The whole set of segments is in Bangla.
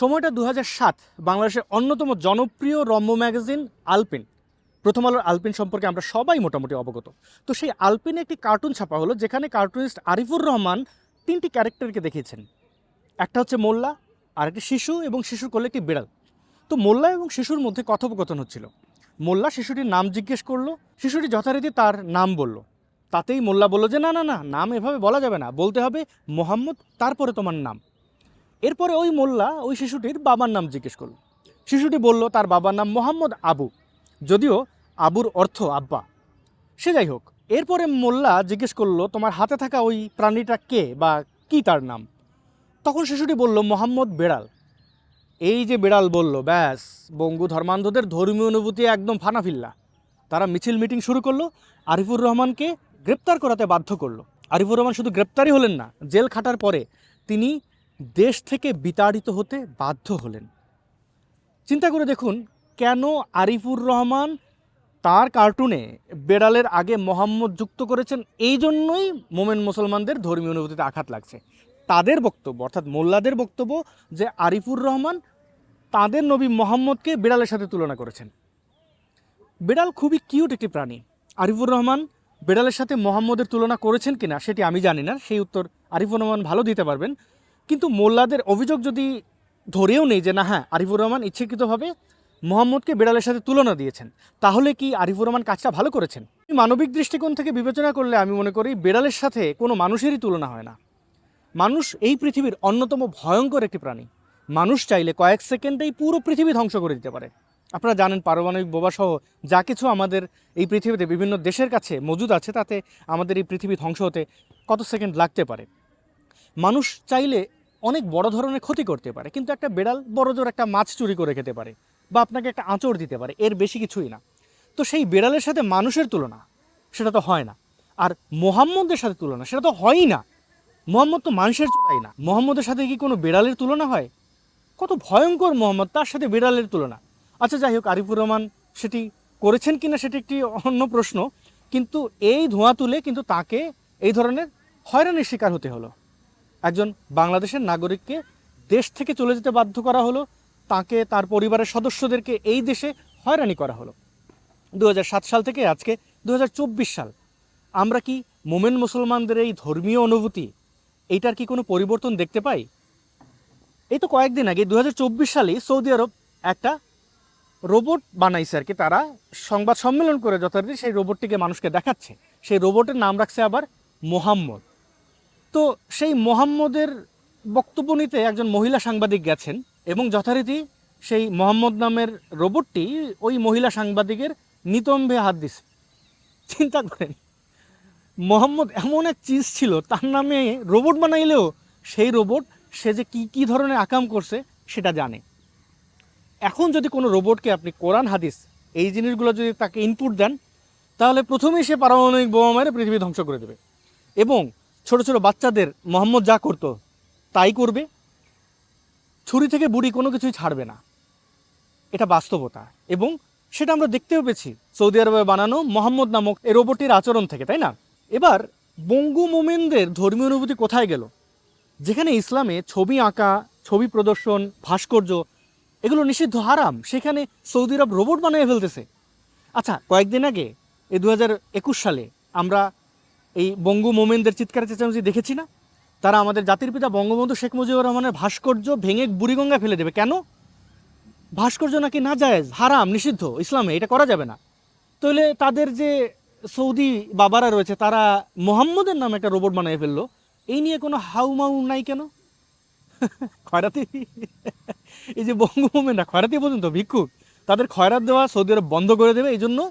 সময়টা দু সাত বাংলাদেশের অন্যতম জনপ্রিয় রম্য ম্যাগাজিন আলপিন। প্রথম আলোর আলপিন সম্পর্কে আমরা সবাই মোটামুটি অবগত। তো সেই আলপিনে একটি কার্টুন ছাপা হলো, যেখানে কার্টুনিস্ট আরিফুর রহমান তিনটি ক্যারেক্টারকে দেখিয়েছেন। একটা হচ্ছে মোল্লা আরেকটি শিশু এবং শিশুর কোলে একটি বিড়াল। তো মোল্লা এবং শিশুর মধ্যে কথোপকথন হচ্ছিল। মোল্লা শিশুটির নাম জিজ্ঞেস করল, শিশুটি যথারীতি তার নাম বলল। তাতেই মোল্লা বলল যে, না না না, নাম এভাবে বলা যাবে না। বলতে হবে মোহাম্মদ, তারপরে তোমার নাম। এরপরে ওই মোল্লা ওই শিশুটির বাবার নাম জিজ্ঞেস করল। শিশুটি বলল, তার বাবার নাম মোহাম্মদ আবু। যদিও আবুর অর্থ আব্বা। সে যাই হোক, এরপরে মোল্লা জিজ্ঞেস করল, তোমার হাতে থাকা ওই প্রাণীটা কে বা কি তার নাম? তখন শিশুটি বলল, মোহাম্মদ বেড়াল। এই যে বেড়াল বলল, ব্যাস, বঙ্গু ধর্মান্ধদের ধর্মীয় অনুভূতি একদম ফানাফিল্লা। তারা মিছিল মিটিং শুরু করল, আরিফুর রহমানকে গ্রেপ্তার করাতে বাধ্য করল। আরিফুর রহমান শুধু গ্রেপ্তারই হলেন না, জেল খাটার পরে তিনি দেশ থেকে বিতাড়িত হতে বাধ্য হলেন। চিন্তা করে দেখুন, কেন আরিফুর রহমান তার কার্টুনে বেড়ালের আগে মোহাম্মদ যুক্ত করেছেন? এই জন্যই মোমেন মুসলমানদের ধর্মীয় অনুভূতিতে আঘাত লাগছে। তাদের বক্তব্য, অর্থাৎ মোল্লাদের বক্তব্য যে আরিফুর রহমান তাদের নবী মোহাম্মদকে বিড়ালের সাথে তুলনা করেছেন। বিড়াল খুবই কিউট একটি প্রাণী। আরিফুর রহমান বিড়ালের সাথে মোহাম্মদের তুলনা করেছেন কিনা সেটি আমি জানি না। সেই উত্তর আরিফুর রহমান ভালো দিতে পারবেন। কিন্তু মোল্লাদের অভিযোগ যদি ধরেও নেই যে না হ্যাঁ আরিফুর রহমান ইচ্ছাকৃতভাবে মোহাম্মদকে বিড়ালের সাথে তুলনা দিয়েছেন, তাহলে কি আরিফুর রহমান কাজটা ভালো করেছেন? মানবিক দৃষ্টিকোণ থেকে বিবেচনা করলে আমি মনে করি বিড়ালের সাথে কোনো মানুষেরই তুলনা হয় না। মানুষ এই পৃথিবীর অন্যতম ভয়ঙ্কর একটি প্রাণী। মানুষ চাইলে কয়েক সেকেন্ডেই পুরো পৃথিবী ধ্বংস করে দিতে পারে। আপনারা জানেন পারমাণবিক বোমাসহ যা কিছু আমাদের এই পৃথিবীতে বিভিন্ন দেশের কাছে মজুদ আছে, তাতে আমাদের এই পৃথিবী ধ্বংস হতে কত সেকেন্ড লাগতে পারে? মানুষ চাইলে অনেক বড় ধরনের ক্ষতি করতে পারে, কিন্তু একটা বেড়াল বড় জোর একটা মাছ চুরি করে খেতে পারে বা আপনাকে একটা আঁচড় দিতে পারে, এর বেশি কিছুই না। তো সেই বেড়ালের সাথে মানুষের তুলনা, সেটা তো হয় না। আর মোহাম্মদের সাথে তুলনা, সেটা তো হয়ই না। মোহাম্মদ তো মানুষের চোদাই না। মোহাম্মদের সাথে কি কোনো বেড়ালের তুলনা হয়? কত ভয়ঙ্কর মোহাম্মদ, তার সাথে বিড়ালের তুলনা। আচ্ছা যাই হোক, আরিফুর রহমান সেটি করেছেন কি না সেটি একটি অন্য প্রশ্ন, কিন্তু এই ধোঁয়া তুলে কিন্তু তাকে এই ধরনের হয়রানির শিকার হতে হলো। একজন বাংলাদেশের নাগরিককে দেশ থেকে চলে যেতে বাধ্য করা হলো, তাকে তার পরিবারের সদস্যদেরকে এই দেশে হয়রানি করা হলো। দু হাজার সাত সাল থেকে আজকে দু হাজার চব্বিশ সাল। আমরা কি মোমেন মুসলমানদের এই ধর্মীয় অনুভূতি, এইটার কি কোনো পরিবর্তন দেখতে পাই? এই তো কয়েকদিন আগে দু হাজার সালে সৌদি আরব একটা রোবট বানাইছে আর কি, তারা সংবাদ সম্মেলন করে যথারীতি সেই রোবটটিকে মানুষকে দেখাচ্ছে। সেই রোবটের নাম রাখছে আবার মোহাম্মদ। তো সেই মোহাম্মদের বক্তব্য নিতে একজন মহিলা সাংবাদিক গেছেন এবং যথারীতি সেই মোহাম্মদ নামের রোবটটি ওই মহিলা সাংবাদিকের নিতম্বে হাত দিছে। চিন্তা করেন, মোহাম্মদ এমন এক চিজ ছিল, তার নামে রোবট বানাইলেও সেই রোবট সে যে কী কী ধরনের আকাম করছে সেটা জানে। এখন যদি কোনো রোবটকে আপনি কোরআন, হাদিস এই জিনিসগুলো যদি তাকে ইনপুট দেন, তাহলে প্রথমেই সে পারমাণবিক বোমা মেরে পৃথিবী ধ্বংস করে দেবে। এবং ছোট ছোট বাচ্চাদের মোহাম্মদ যা করতো, তাই করবে। ছুরি থেকে বুড়ি কোনো কিছুই ছাড়বে না। এটা বাস্তবতা। এবং সেটা আমরা দেখতেও পেয়েছি, সৌদি আরবে বানানো মোহাম্মদ নামক এই রোবটটির আচরণ থেকে, তাই না? এবার বঙ্গু মোমেনদের ধর্মীয় অনুভূতি কোথায় গেল? যেখানে ইসলামে ছবি আঁকা, ছবি প্রদর্শন, ভাস্কর্য এগুলো নিষিদ্ধ হারাম, সেখানে সৌদি আরব রোবট বানিয়ে ফেলতেছে। আচ্ছা কয়েকদিন আগে এই দু সালে আমরা এই বঙ্গু মোমেনদের চিৎকার চেঁচামেচি দেখেছি না? তারা আমাদের জাতির পিতা বঙ্গবন্ধু শেখ মুজিবুর রহমানের ভাস্কর্য ভেঙে বুড়িগঙ্গা ফেলে দেবে। কেন? ভাস্কর্য নাকি না জায়েজ হারাম, নিষিদ্ধ, ইসলামে এটা করা যাবে না। তাহলে তাদের যে সৌদি বাবারা রয়েছে, তারা মোহাম্মদের নামে একটা রোবট বানিয়ে ফেলল। এই নিয়ে কোনো হাউমাউ নাই কেন? খয়রাতি? এই যে বঙ্গভূমিরা খয়রাতি পর্যন্ত ভিক্ষুক। তাদের খয়রাত দেওয়া সৌদি আরব বন্ধ করে দেবে, এই জন্য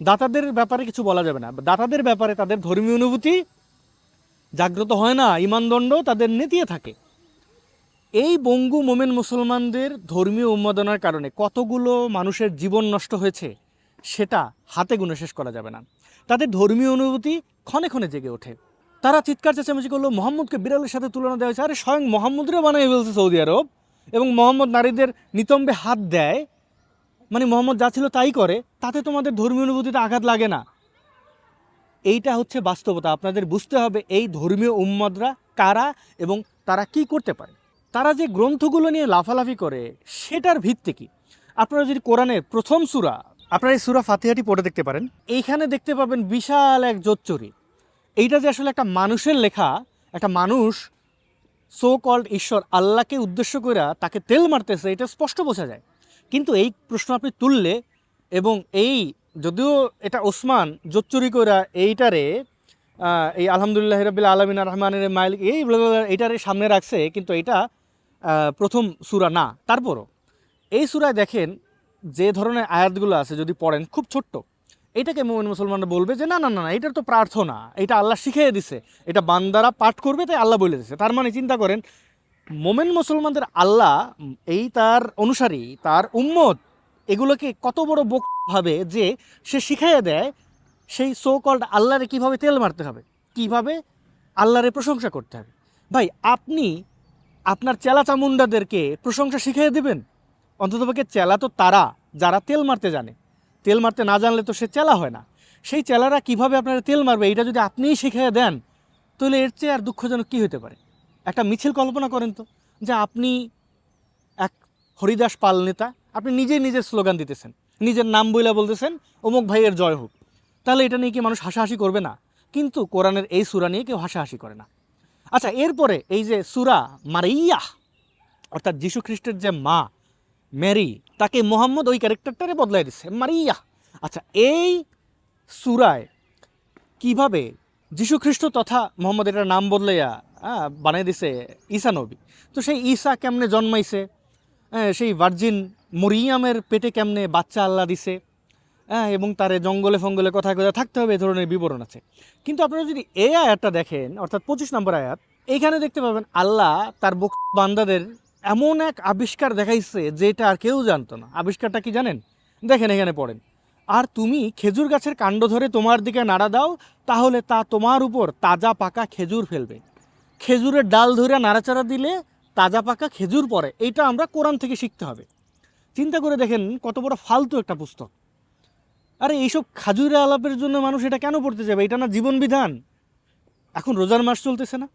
দাতাদের ব্যাপারে কিছু বলা যাবে না। দাতাদের ব্যাপারে তাদের ধর্মীয় অনুভূতি জাগ্রত হয় না, ইমানদণ্ড তাদের নেতিয়ে থাকে। এই বঙ্গু মোমেন মুসলমানদের ধর্মীয় উন্মাদনার কারণে কতগুলো মানুষের জীবন নষ্ট হয়েছে, সেটা হাতে গুনে শেষ করা যাবে না। তাদের ধর্মীয় অনুভূতি ক্ষণে ক্ষণে জেগে ওঠে। তারা চিৎকার, চেঁচামেচি করল, মোহাম্মদকে বিড়ালের সাথে তুলনা দেওয়া হয়েছে। আরে স্বয়ং মোহাম্মদরে বানিয়ে ফেলছে সৌদি আরব এবং মোহাম্মদ নারীদের নিতম্বে হাত দেয়। মানে মোহাম্মদ যা ছিল তাই করে, তাতে তোমাদের ধর্মীয় অনুভূতিতে আঘাত লাগে না। এইটা হচ্ছে বাস্তবতা। আপনাদের বুঝতে হবে এই ধর্মীয় উম্মাদরা কারা এবং তারা কি করতে পারে। তারা যে গ্রন্থগুলো নিয়ে লাফালাফি করে, সেটার ভিত্তি কি? আপনারা যদি কোরআনের প্রথম সূরা, আপনারা এই সুরা ফাতিহাটি পড়ে দেখতে পারেন। এইখানে দেখতে পাবেন বিশাল এক জোচ্চুরি। এইটা যে আসলে একটা মানুষের লেখা, একটা মানুষ সো কল্ড ঈশ্বর আল্লাহকে উদ্দেশ্য করে তাকে তেল মারতেছে, এটা স্পষ্ট বোঝা যায়। কিন্তু এই প্রশ্ন আপনি তুললে এবং এই যদিও এটা ওসমান জোচ্চুরি করে এইটারে এই আলহামদুলিল্লাহ রবিল আলমিন রহমানের মাইল এই এইটারে সামনে রাখছে, কিন্তু এটা প্রথম সুরা না। তারপরও এই সুরায় দেখেন যে ধরনের আয়াতগুলো আছে, যদি পড়েন, খুব ছোট্ট। এটাকে মোমেন মুসলমানরা বলবে যে না না না, এটার তো প্রার্থনা। এটা আল্লাহ শিখিয়ে দিছে। এটা বান্দারা পাঠ করবে, তাই আল্লাহ বলে দিছে। তার মানে চিন্তা করেন মোমেন মুসলমানদের আল্লাহ এই তার অনুসারী, তার উম্মত, এগুলোকে কত বড় বোক ভাবে যে সে শিখাইয়ে দেয় সেই সো কল্ড আল্লাহরে কীভাবে তেল মারতে হবে, কীভাবে আল্লাহরে প্রশংসা করতে হবে। ভাই, আপনি আপনার চেলা চামুন্ডাদেরকে প্রশংসা শিখিয়ে দেবেন? অন্ততপক্ষে চেলা তো তারা, যারা তেল মারতে জানে। তেল মারতে না জানলে তো সে চেলা হয় না। সেই চেলারা কীভাবে আপনারা তেল মারবে এটা যদি আপনিই শিখিয়ে দেন, তাহলে এর চেয়ে আর দুঃখজনক কী হতে পারে? একটা মিছিল কল্পনা করেন তো, যে আপনি এক হরিদাস পাল নেতা, আপনি নিজেই নিজের স্লোগান দিতেছেন, নিজের নাম বইলা বলতেছেন, অমুক ভাইয়ের জয় হোক। তাহলে এটা নিয়ে কি মানুষ হাসাহাসি করবে না? কিন্তু কোরআনের এই সুরা নিয়ে কেউ হাসাহাসি করে না। আচ্ছা এরপরে এই যে সুরা মারিয়া অর্থাৎ যীশু খ্রিস্টের যে মা মেরি তাকে মোহাম্মদ ওই ক্যারেক্টারটারে বদলাই দিচ্ছে মারিয়া আচ্ছা এই সুরায় কীভাবে যীশু খ্রিস্ট তথা মোহাম্মদ এটার নাম বদলাইয়া বানিয়ে দিছে ঈসা নবী। তো সেই ঈসা কেমনে জন্মাইছে? হ্যাঁ, সেই ভার্জিন মরিয়ামের পেটে কেমনে বাচ্চা আল্লাহ দিছে? হ্যাঁ এবং তারে জঙ্গলে ফঙ্গলে কোথায় কথা থাকতে হবে এ ধরনের বিবরণ আছে। কিন্তু আপনারা যদি এই আয়াতটা দেখেন অর্থাৎ পঁচিশ নম্বর আয়াত এইখানে দেখতে পাবেন আল্লাহ তার বক বান্দাদের এমন এক আবিষ্কার দেখাইছে যেটা আর কেউ জানতো না। আবিষ্কারটা কি জানেন? দেখেন এখানে পড়েন আর তুমি খেজুর গাছের কাণ্ড ধরে তোমার দিকে নাড়া দাও তাহলে তা তোমার উপর তাজা পাকা খেজুর ফেলবে। খেজুরের ডাল ধরে নাড়াচাড়া দিলে তাজা পাকা খেজুর পরে এইটা আমরা কোরআন থেকে শিখতে হবে। চিন্তা করে দেখেন কত বড় ফালতু একটা পুস্তক। আরে এইসব খাজুরে আলাপের জন্য মানুষ এটা কেন পড়তে যাবে? এটা না জীবন বিধান। এখন রোজার মাস চলতেছে না।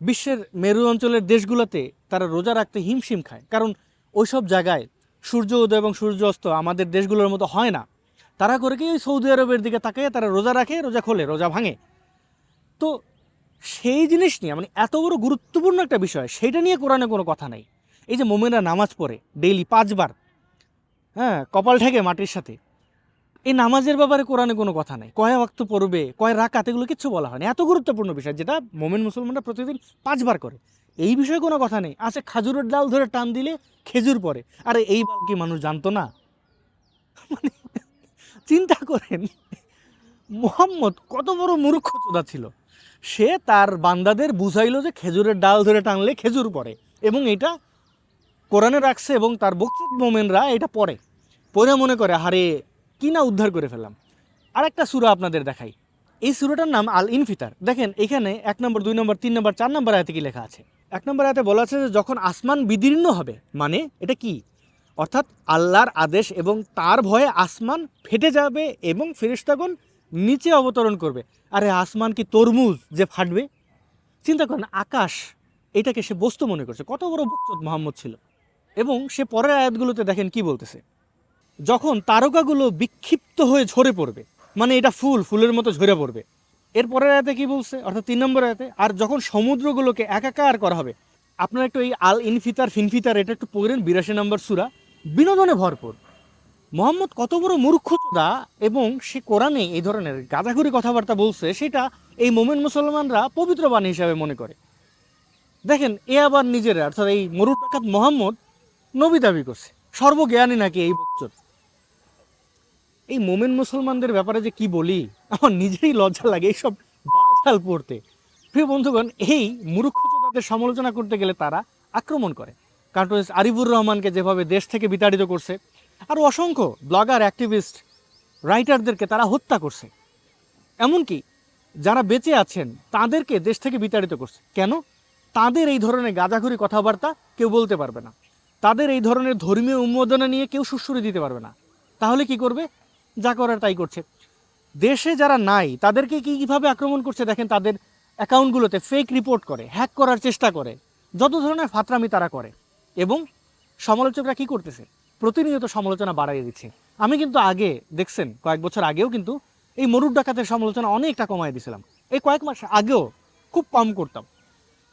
বিশ্বের মেরু অঞ্চলের দেশগুলোতে তারা রোজা রাখতে হিমশিম খায়। কারণ ওইসব জায়গায় সূর্য উদয় এবং সূর্য অস্ত আমাদের দেশগুলোর মতো হয় না। তারা করে কি সৌদি আরবের দিকে তাকিয়ে তারা রোজা রাখে, রোজা খোলে, রোজা ভাঙে। তো সেই জিনিস নিয়ে মানে এত বড় গুরুত্বপূর্ণ একটা বিষয়, সেটা নিয়ে কোরআনে কোনো কথা নাই। এই যে মোমেনরা নামাজ পড়ে ডেইলি পাঁচবার হ্যাঁ কপাল ঠেকে মাটির সাথে, এই নামাজের ব্যাপারে কোরআনে কোনো কথা নাই। কয় ওয়াক্ত পড়বে, কয় রাকাত, এগুলো কিচ্ছু বলা হয়নি। এত গুরুত্বপূর্ণ বিষয় যেটা মোমেন মুসলমানরা প্রতিদিন পাঁচবার করে। এই বিষয়ে কোনো কথা নেই। আচ্ছা খাজুরের ডাল ধরে টান দিলে খেজুর পরে আরে, এই কি মানুষ জানতো না? মানে চিন্তা করেন, মোহাম্মদ কত বড় মূর্খ চোদা ছিল। সে তার বান্দাদের বুঝাইলো যে খেজুরের ডাল ধরে টানলে খেজুর পড়ে এবং এটা কোরআনে রাখছে এবং তার বক্তব্য মোমেনরা এটা পড়ে। পড়ে মনে করে হারে কি না উদ্ধার করে ফেললাম? আর একটা সুরা আপনাদের দেখাই। এই সুরাটার নাম আল ইনফিতার দেখেন, এখানে এক নম্বর, দুই নম্বর, তিন নম্বর, চার নম্বর আয়াতে কি লেখা আছে? এক নম্বর আয়াতে বলা আছে যে, যখন আসমান বিদীর্ণ হবে মানে এটা কি? অর্থাৎ আল্লাহর আদেশ এবং তার ভয়ে আসমান ফেটে যাবে এবং ফেরেশতাগণ নিচে অবতরণ করবে। আরে আসমান কি তরমুজ যে ফাটবে? চিন্তা করেন, আকাশ, এটাকে সে বস্তু মনে করছে। কত বড় বকচত মোহাম্মদ ছিল। এবং সে পরের আয়াতগুলোতে দেখেন কি বলতেছে? যখন তারকাগুলো বিক্ষিপ্ত হয়ে ঝরে পড়বে মানে এটা ফুল, ফুলের মতো ঝরে পড়বে। এর পরের আয়াতে কি বলছে? অর্থাৎ তিন নম্বর আয়াতে, আর যখন সমুদ্রগুলোকে একাকার করা হবে, আপনারা একটু এই আল ইনফিতার ফিনফিতার, এটা একটু পড়েন বিরাশি নম্বর সুরা, বিনোদনে ভরপুর। মোহাম্মদ কত বড় মূর্খতা এবং সে কোরআনে এই ধরনের গাঁজাঘুরি কথাবার্তা বলছে, সেটা এই মোমেন মুসলমানরা পবিত্র বাণী হিসাবে মনে করে। দেখেন, এ আবার নিজের, অর্থাৎ এই মরুর ডাকাত মোহাম্মদ নবী দাবি করছে। সর্বজ্ঞানী নাকি এই বকচর এই মোমেন মুসলমানদের ব্যাপারে যে কি বলি, আমার নিজেই লজ্জা লাগে এইসব বালছাল পড়তে। প্রিয় বন্ধুগণ, এই মূর্খতাদের সমালোচনা করতে গেলে তারা আক্রমণ করে। কার্টুনিস্ট আরিফুর রহমানকে যেভাবে দেশ থেকে বিতাড়িত করছে আর অসংখ্য ব্লগার, অ্যাক্টিভিস্ট, রাইটারদেরকে তারা হত্যা করছে। এমনকি যারা বেঁচে আছেন, তাদেরকে দেশ থেকে বিতাড়িত করছে। কেন? তাদের এই ধরনের গাঁজাঘুরি কথাবার্তা কেউ বলতে পারবে না। তাদের এই ধরনের ধর্মীয় উন্মোদনা নিয়ে কেউ সুশ্রী দিতে পারবে না। তাহলে কি করবে? যা করার তাই করছে। দেশে যারা নাই, তাদেরকে কি কীভাবে আক্রমণ করছে দেখেন? তাদের অ্যাকাউন্টগুলোতে ফেক রিপোর্ট করে হ্যাক করার চেষ্টা করে। যত ধরনের ফাতরামি তারা করে। এবং সমালোচকরা কি করতেছে? প্রতিনিয়ত সমালোচনা বাড়াইয়ে দিচ্ছে। আমি কিন্তু আগে, দেখছেন, কয়েক বছর আগেও কিন্তু এই মরুর ডাকাতের সমালোচনা অনেকটা কমাই দিয়েছিলাম এই কয়েক মাস আগেও খুব কম করতাম।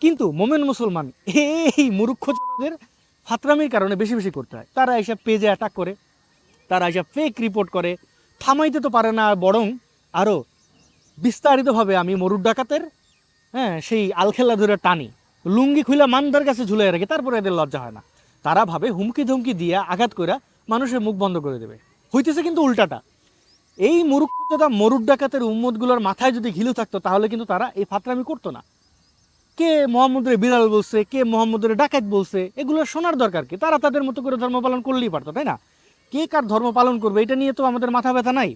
কিন্তু মোমেন মুসলমান এই মুরুক্ষদের ফাতরামির কারণে বেশি বেশি করতে হয়। তারা এসব পেজে অ্যাটাক করে, তারা এসব ফেক রিপোর্ট করে। থামাইতে তো পারে না, বরং আরও বিস্তারিতভাবে আমি মরুর ডাকাতের হ্যাঁ সেই আলখেলা ধরে টানি। লুঙ্গি খুলে মানদার কাছে ঝুলে রাখি, তারপরে এদের লজ্জা হয় না। তারা ভাবে হুমকি ধমকি দিয়ে আঘাত করে মানুষের মুখ বন্ধ করে দেবে। হইতেছে কিন্তু উল্টাটা। এই মুরুক্ষতা মরুর ডাকাতের উম্মতগুলোর মাথায় যদি ঘিলু থাকতো, তাহলে কিন্তু তারা এই ফাতরামি করতো না। কে মোহাম্মদের বিড়াল বলছে, কে মোহাম্মদের ডাকাত বলছে, এগুলো শোনার দরকার কি? তারা তাদের মতো করে ধর্ম পালন করলেই পারতো, তাই না? কে কার ধর্ম পালন করবে, এটা নিয়ে তো আমাদের মাথা ব্যথা নাই।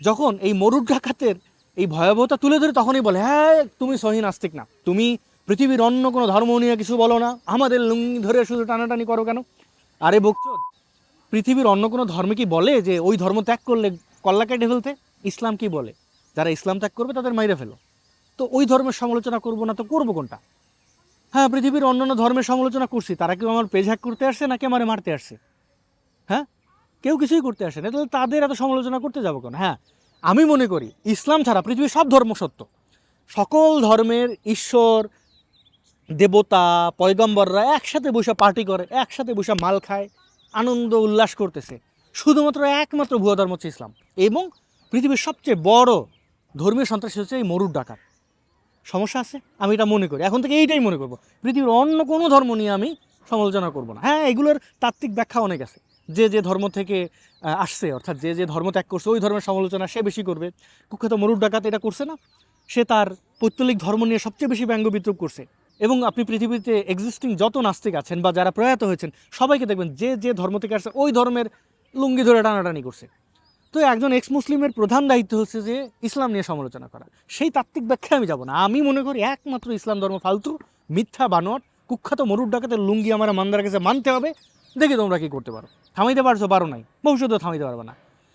যখন এই মরুর ডাকাতের এই ভয়াবহতা তুলে ধরে তখনই বলে হ্যাঁ তুমি সহি নাস্তিক না। তুমি পৃথিবীর অন্য কোনো ধর্ম নিয়ে কিছু বলো না। আমাদের লুঙ্গি ধরে শুধু টানাটানি করো কেন? আরে বকচোদ পৃথিবীর অন্য কোনো ধর্ম কি বলে যে ওই ধর্ম ত্যাগ করলে কল্লা কেটে ফেলতে? ইসলাম কি বলে? যারা ইসলাম ত্যাগ করবে তাদের মাইরে ফেলো। তো ওই ধর্মের সমালোচনা করব না তো করব কোনটা? হ্যাঁ পৃথিবীর অন্যান্য ধর্মের সমালোচনা করছি। তারা কেউ আমার পেজ হ্যাক করতে আসছে নাকি আমার মারতে আসছে? হ্যাঁ? কেউ কিছুই করতে আসে না। তাহলে তাদের এত সমালোচনা করতে যাব কেন? হ্যাঁ আমি মনে করি, ইসলাম ছাড়া পৃথিবীর সব ধর্ম সত্য। সকল ধর্মের ঈশ্বর দেবতা, পয়গম্বররা একসাথে বসে পার্টি করে, একসাথে বসে মাল খায়, আনন্দ, উল্লাস করতেছে। শুধুমাত্র একমাত্র ভুয়া ধর্ম হচ্ছে ইসলাম। এবং পৃথিবীর সবচেয়ে বড় ধর্মীয় সন্ত্রাসী হচ্ছে এই মরুর ডাকাত। সমস্যা আছে? আমি এটা মনে করি। এখন থেকে এইটাই মনে করব। পৃথিবীর অন্য কোনো ধর্ম নিয়ে আমি সমালোচনা করব না। হ্যাঁ এগুলোর তাত্ত্বিক ব্যাখ্যা অনেক আছে। যে যে ধর্ম থেকে আসছে, অর্থাৎ যে যে ধর্ম ত্যাগ করছে, ওই ধর্মের সমালোচনা সে বেশি করবে। কুখ্যাত মরুর ডাকাত এটা করছে না। সে তার পৈতলিক ধর্ম নিয়ে সবচেয়ে বেশি ব্যঙ্গ বিদ্রুপ করছে। এবং আপনি পৃথিবীতে এক্সিস্টিং যত নাস্তিক আছেন বা যারা প্রয়াত হয়েছেন, সবাইকে দেখবেন যে যে ধর্ম থেকে আসছে, ওই ধর্মের লুঙ্গি ধরে টানাটানি করছে। তো একজন এক্স মুসলিমের প্রধান দায়িত্ব হচ্ছে যে, ইসলাম নিয়ে সমালোচনা করা। সেই তাত্ত্বিক ব্যাখ্যায় আমি যাব না। আমি মনে করি একমাত্র ইসলাম ধর্ম ফালতু, মিথ্যা বানোয়াট কুখ্যাত মরুর ডাকাতের লুঙ্গি আমার মান্দার কাছে মানতে হবে। দেখি তোমরা কী করতে পারো। থামাইতে পারছ, পারো নাই। ভবিষ্যতেও থামাইতে পারবে না।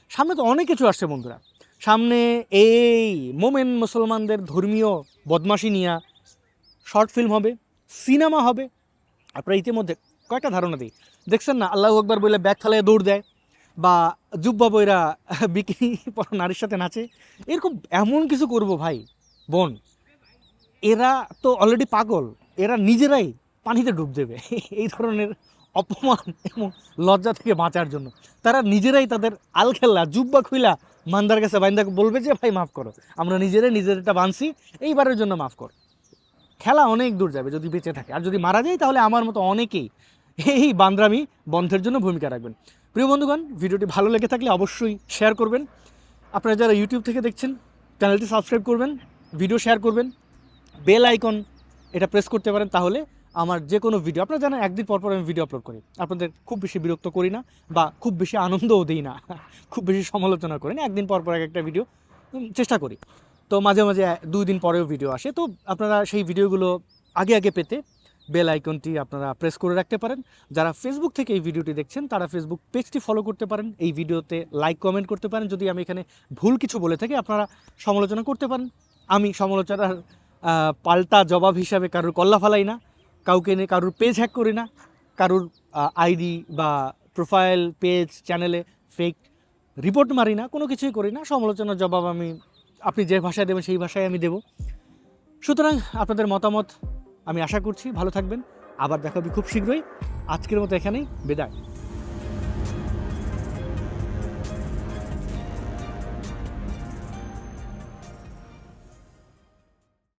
সামনে তো অনেক কিছু আসছে বন্ধুরা। সামনে এই মোমেন মুসলমানদের ধর্মীয় বদমাশি নিয়ে শর্ট ফিল্ম হবে, সিনেমা হবে। আপনারা ইতিমধ্যে কয়েকটা ধারণা দিই। দেখছেন না, আল্লাহ আকবর বলে ব্যাগ ফেলায় দৌড় দেয় বা জুব্বা বইরা বিকিনি পর নারীর সাথে নাচে। এরকম এমন কিছু করব ভাই, বোন। এরা তো অলরেডি পাগল, এরা নিজেরাই পানিতে ডুব দেবে। এই ধরনের অপমান এবং লজ্জা থেকে বাঁচার জন্য। তারা নিজেরাই তাদের আলখেল্লা জুব্বা খুইলা মান্দার কাছে বাইন্দাকে বলবে যে, ভাই, মাফ করো। আমরা নিজেরাই নিজেরটা বানছি, এইবারের জন্য মাফ কর। খেলা অনেক দূর যাবে যদি বেঁচে থাকে। আর যদি মারা যায়, তাহলে আমার মতো অনেকেই এই বান্দ্রামি বন্ধের জন্য ভূমিকা রাখবেন। প্রিয় বন্ধুগণ, ভিডিওটি ভালো লেগে থাকলে অবশ্যই শেয়ার করবেন। আপনারা যারা ইউটিউব থেকে দেখছেন চ্যানেলটি সাবস্ক্রাইব করবেন ভিডিও শেয়ার করবেন বেল আইকন এটা প্রেস করতে পারেন, তাহলে আমার যে কোনো ভিডিও আপনারা জানেন একদিন পর পর আমি ভিডিও আপলোড করি। আপনাদের খুব বেশি বিরক্ত করি না বা খুব বেশি আনন্দও দিই না। খুব বেশি সমালোচনা করি না, একদিন পর পর এক একটা ভিডিও চেষ্টা করি। তো মাঝে মাঝে দুই দিন পরেও ভিডিও আসে। তো আপনারা সেই ভিডিওগুলো আগে আগে পেতে বেল আইকনটি আপনারা প্রেস করে রাখতে পারেন। যারা ফেসবুক থেকে এই ভিডিওটি দেখছেন, তারা ফেসবুক পেজটি ফলো করতে পারেন। এই ভিডিওতে লাইক কমেন্ট করতে পারেন। যদি আমি এখানে ভুল কিছু বলে থাকি, আপনারা সমালোচনা করতে পারেন। আমি সমালোচনার পাল্টা জবাব হিসাবে কারোর কল্লা ফালাই না, কাউকে নিয়ে কারোর পেজ হ্যাক করি না। কারোর আইডি বা প্রোফাইল পেজ চ্যানেলে ফেক রিপোর্ট মারি না, কোনো কিছুই করি না। সমালোচনার জবাব আমি আপনি যে ভাষায় দেবেন সেই ভাষায় আমি দেব। সুতরাং আপনাদের মতামত আমি আশা করছি, ভালো থাকবেন। আবার দেখা হবে খুব শীঘ্রই। আজকের মতো এখানেই, বিদায়।